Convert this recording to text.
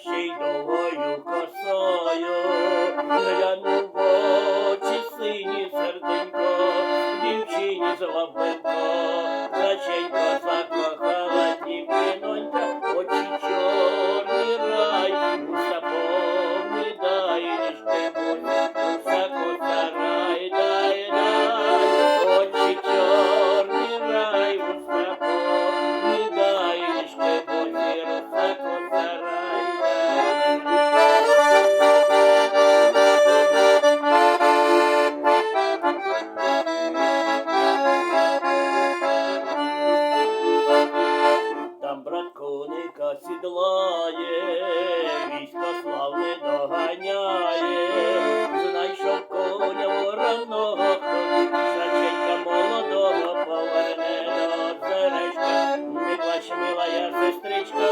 ще й новою косою, глянув в очі сині серденько, дівчині з лавленко. сідлає, військо славне доганяє, знайшов коня вороного, Сарченька молодого поверне до царечка, не плач, мила я сестричка.